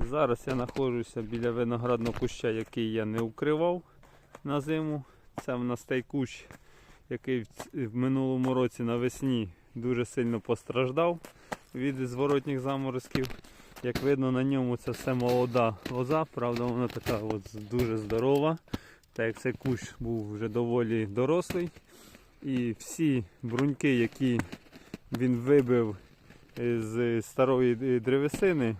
Зараз я знаходжуся біля виноградного куща, який я не укривав на зиму. Це в нас той кущ, який в минулому році навесні дуже сильно постраждав від зворотніх заморозків. Як видно, на ньому це все молода лоза, правда, вона така от дуже здорова. Так як цей кущ був вже доволі дорослий. І всі бруньки, які він вибив е, з старої древесини,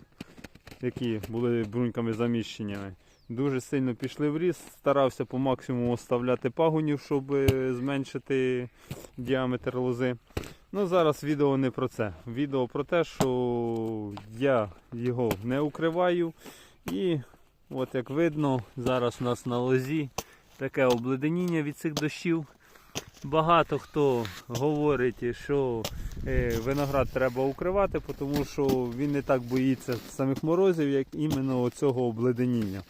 які були бруньками заміщеннями, дуже сильно пішли в ріст. Старався по максимуму оставляти пагонів, щоб е, зменшити діаметр лози. Ну зараз відео не про це. Відео про те, що я його не укриваю. І от як видно, зараз у нас на лозі таке обледеніння від цих дощів. Багато хто говорить, що виноград треба укривати, тому що він не так боїться самих морозів, як іменно цього обледеніння.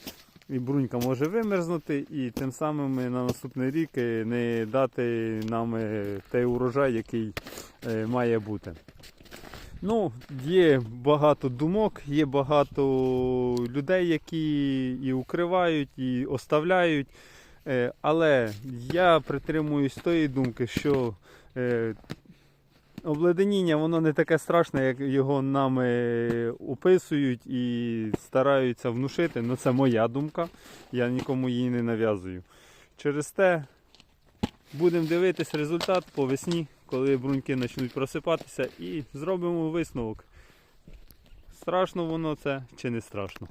І брунька може вимерзнути, і тим самим на наступний рік е, не дати нам е, той урожай, який е, має бути. Ну, є багато думок, є багато людей, які і укривають, і оставляють. Е, Але я притримуюсь тої думки, що е, обледеніння воно не таке страшне, як його нами описують і стараються внушити. Ну це моя думка, я нікому її не нав'язую. Через те будемо дивитись результат по весні, коли бруньки почнуть просипатися, і зробимо висновок. Страшно воно це чи не страшно.